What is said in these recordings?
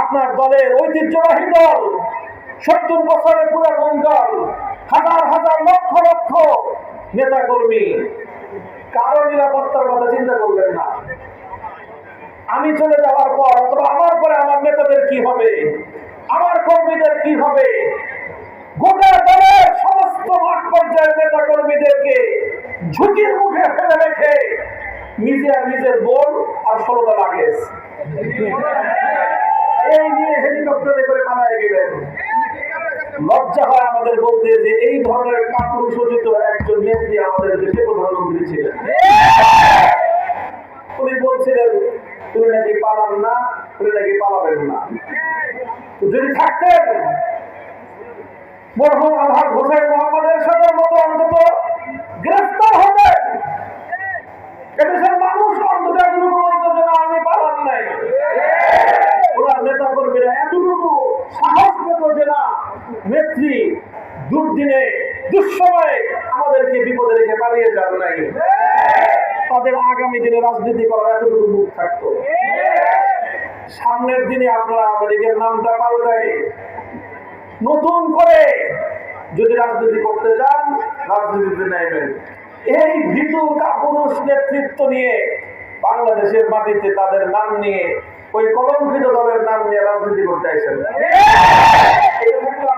আপনার দলের ঐতিহ্যবাহী দল, সত্তর বছরের পুরাতন দল, হাজার হাজার লক্ষ লক্ষ নেতা কর্মী কারও নিরাপত্তার কথা চিন্তা করলেন না। আমি চলে যাওয়ার পর, অথবা আমার পরে আমার নেতাদের কি হবে, আমার কর্মীদের কি হবে, গোটা দলের সমস্ত মাঠ পর্যায়ের নেতা কর্মীদেরকে ঝুঁকির মুখে ফেলে রেখে নিজে আর নিজের বোন আর ষোলোটা লাগেজ। হেলিকপ্টারে করে পালায় গেলেন লজ্জা হয় আমাদের বলতে যে এই ধরনের কাপুরুষোচিত একজন নেত্রী আমাদের দেশে প্রধানমন্ত্রী ছিলেন। উনি বলছিলেন, উনি নাকি পালান না, উনি নাকি পালাবেন না। যদি থাকতেন, মরহুম আলহাজ হোসেন মোহাম্মদের সাথে মতো অন্তত গ্রেফতার হতেন। এদেশের মানুষ অন্তত এতটুকু বলতো যে না আমি পালান নাই। ওনার নেতা কর্মীরা এতটুকু সাহস পেত যে না নেত্রী দুর্দিনে, দুঃসময়ে আমাদেরকে বিপদে রেখে পালিয়ে যান নাই। তাদের আগামী দিনে রাজনীতি করার এতটুকু মুখ থাকতো। সামনের দিনে আপনারা আমেরিকার নামটা পাল্টায় নতুন করে যদি রাজনীতি করতে চান, রাজনীতিতে নেবেন এই ভীতু কাপুরুষ নেতৃত্ব নিয়ে বাংলাদেশের মাটিতে তাদের নাম নিয়ে, ওই কলঙ্কিত দলের নাম নিয়ে রাজনীতি করতে আসেন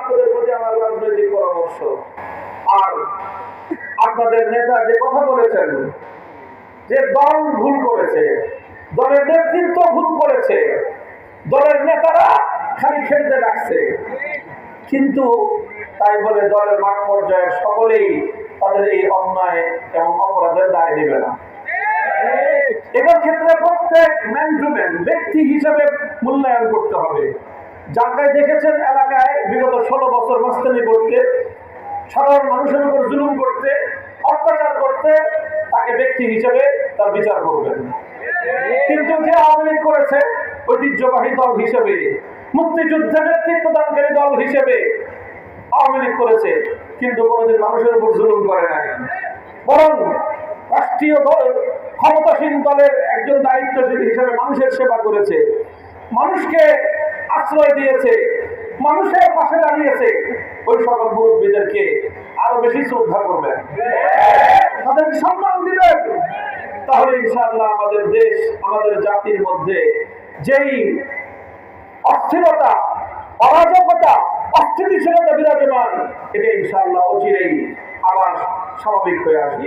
আপনাদের প্রতি আমার রাজনৈতিক পরামর্শ। আর আপনাদের নেতা যে কথা বলেছেন, যে দল ভুল করেছে, দলের নেতৃত্ব ভুল করেছে, দলের নেতারা খালি খেলতে ডাকছে। কিন্তু তাই বলে দলের মাঠ পর্যায়ের সকলেই তাদের এই অন্যায় এবং অপরাধের দায় নেবে না। এটার ক্ষেত্রে প্রত্যেক ম্যান টু ম্যান ব্যক্তি হিসেবে মূল্যায়ন করতে হবে। যাকে দেখেছেন এলাকায় বিগত ষোলো বছর মাস্তানি করতে, সাধারণ মানুষের উপর জুলুম করতে, অত্যাচার করতে, তাকে ব্যক্তি হিসেবে তার বিচার করবেন। কিন্তু যে আওয়ামী লীগ করেছে, ঐতিহ্যবাহী দল হিসেবে মুক্তিযুদ্ধে নেতৃত্ব দানকারী দল হিসেবে আওয়ামী লীগ করেছে, কিন্তু কোনোদিন মানুষের উপর জুলুম করে নাই। বরং রাষ্ট্রীয় দল, ক্ষমতাসীন দলের একজন দায়িত্বশীল হিসেবে মানুষের সেবা করেছে। মানুষকে আশ্রয় দিয়েছে, মানুষের পাশে দাঁড়িয়েছে, ওই সকল মুরব্বীদেরকে আরও বেশি শ্রদ্ধা করবেন। তাদের সম্মান দিবেন। তাহলে ইনশাআল্লাহ আমাদের দেশ, আমাদের জাতির মধ্যে যেই অস্থিরতা, অরাজকতা, অস্থিতিশীলতা বিরাজমান, এটা ইনশাআল্লাহ অচিরেই আবার স্বাভাবিক হয়ে আসবে।